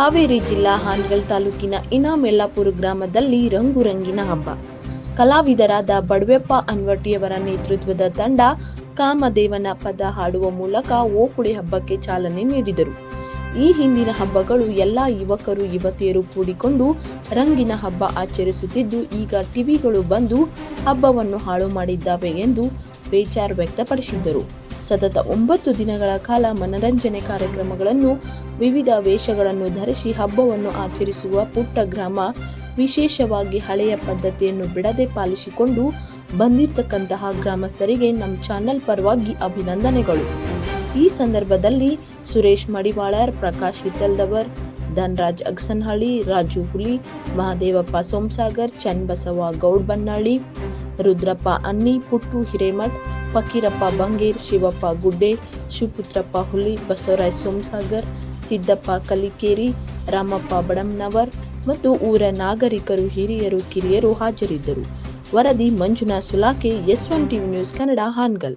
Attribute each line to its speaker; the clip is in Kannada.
Speaker 1: ಹಾವೇರಿ ಜಿಲ್ಲಾ ಹಾನಗಲ್ ತಾಲೂಕಿನ ಇನಾಮೆಲ್ಲಾಪುರ ಗ್ರಾಮದಲ್ಲಿ ರಂಗು ರಂಗಿನ ಹಬ್ಬ. ಕಲಾವಿದರಾದ ಬಡವೆಪ್ಪ ಅನ್ವಟಿಯವರ ನೇತೃತ್ವದ ತಂಡ ಕಾಮದೇವನ ಪದ ಹಾಡುವ ಮೂಲಕ ಓಕುಳಿ ಹಬ್ಬಕ್ಕೆ ಚಾಲನೆ ನೀಡಿದರು. ಈ ಹಿಂದಿನ ಹಬ್ಬಗಳು ಎಲ್ಲಾ ಯುವಕರು ಯುವತಿಯರು ಕೂಡಿಕೊಂಡು ರಂಗಿನ ಹಬ್ಬ ಆಚರಿಸುತ್ತಿದ್ದು, ಈಗ ಟಿವಿಗಳು ಬಂದು ಹಬ್ಬವನ್ನು ಹಾಳು ಮಾಡಿದ್ದಾವೆ ಎಂದು ಬೇಜಾರು ವ್ಯಕ್ತಪಡಿಸಿದ್ದರು ಸತತ ಒಂಬತ್ತು ದಿನಗಳ ಕಾಲ ಮನರಂಜನೆ ಕಾರ್ಯಕ್ರಮಗಳನ್ನು, ವಿವಿಧ ವೇಷಗಳನ್ನು ಧರಿಸಿ ಹಬ್ಬವನ್ನು ಆಚರಿಸುವ ಪುಟ್ಟ ಗ್ರಾಮ, ವಿಶೇಷವಾಗಿ ಹಳೆಯ ಪದ್ಧತಿಯನ್ನು ಬಿಡದೆ ಪಾಲಿಸಿಕೊಂಡು ಬಂದಿರತಕ್ಕಂತಹ ಗ್ರಾಮಸ್ಥರಿಗೆ ನಮ್ಮ ಚಾನೆಲ್ ಪರವಾಗಿ ಅಭಿನಂದನೆಗಳು. ಈ ಸಂದರ್ಭದಲ್ಲಿ ಸುರೇಶ್ ಮಡಿವಾಳರ್, ಪ್ರಕಾಶ್ ಹಿತ್ತಲ್ದವರ್, ಧನ್ರಾಜ್ ಅಗ್ಸನ್ಹಳ್ಳಿ, ರಾಜು ಹುಲಿ, ಮಹಾದೇವಪ್ಪ ಸೋಮಸಾಗರ್, ಚನ್ನಬಸವ ಗೌಡ್ ಬನ್ನಳ್ಳಿ ರುದ್ರಪ್ಪ ಅನ್ನಿ, ಪುಟ್ಟು ಹಿರೇಮಠ್, ಫಕೀರಪ್ಪ ಬಂಗೇರ್, ಶಿವಪ್ಪ ಗುಡ್ಡೆ, ಶಿವಪುತ್ರಪ್ಪ ಹುಲಿ ಬಸವರಾಯ್ ಸೋಮಸಾಗರ್, ಸಿದ್ದಪ್ಪ ಕಲಿಕೇರಿ, ರಾಮಪ್ಪ ಬಡಮ್ನವರ್ ಮತ್ತು ಊರ ನಾಗರಿಕರು, ಹಿರಿಯರು, ಕಿರಿಯರು ಹಾಜರಿದ್ದರು. ವರದಿ ಮಂಜುನಾ ಸುಲಾಕೆ, S one TV news Kannada, Hangal.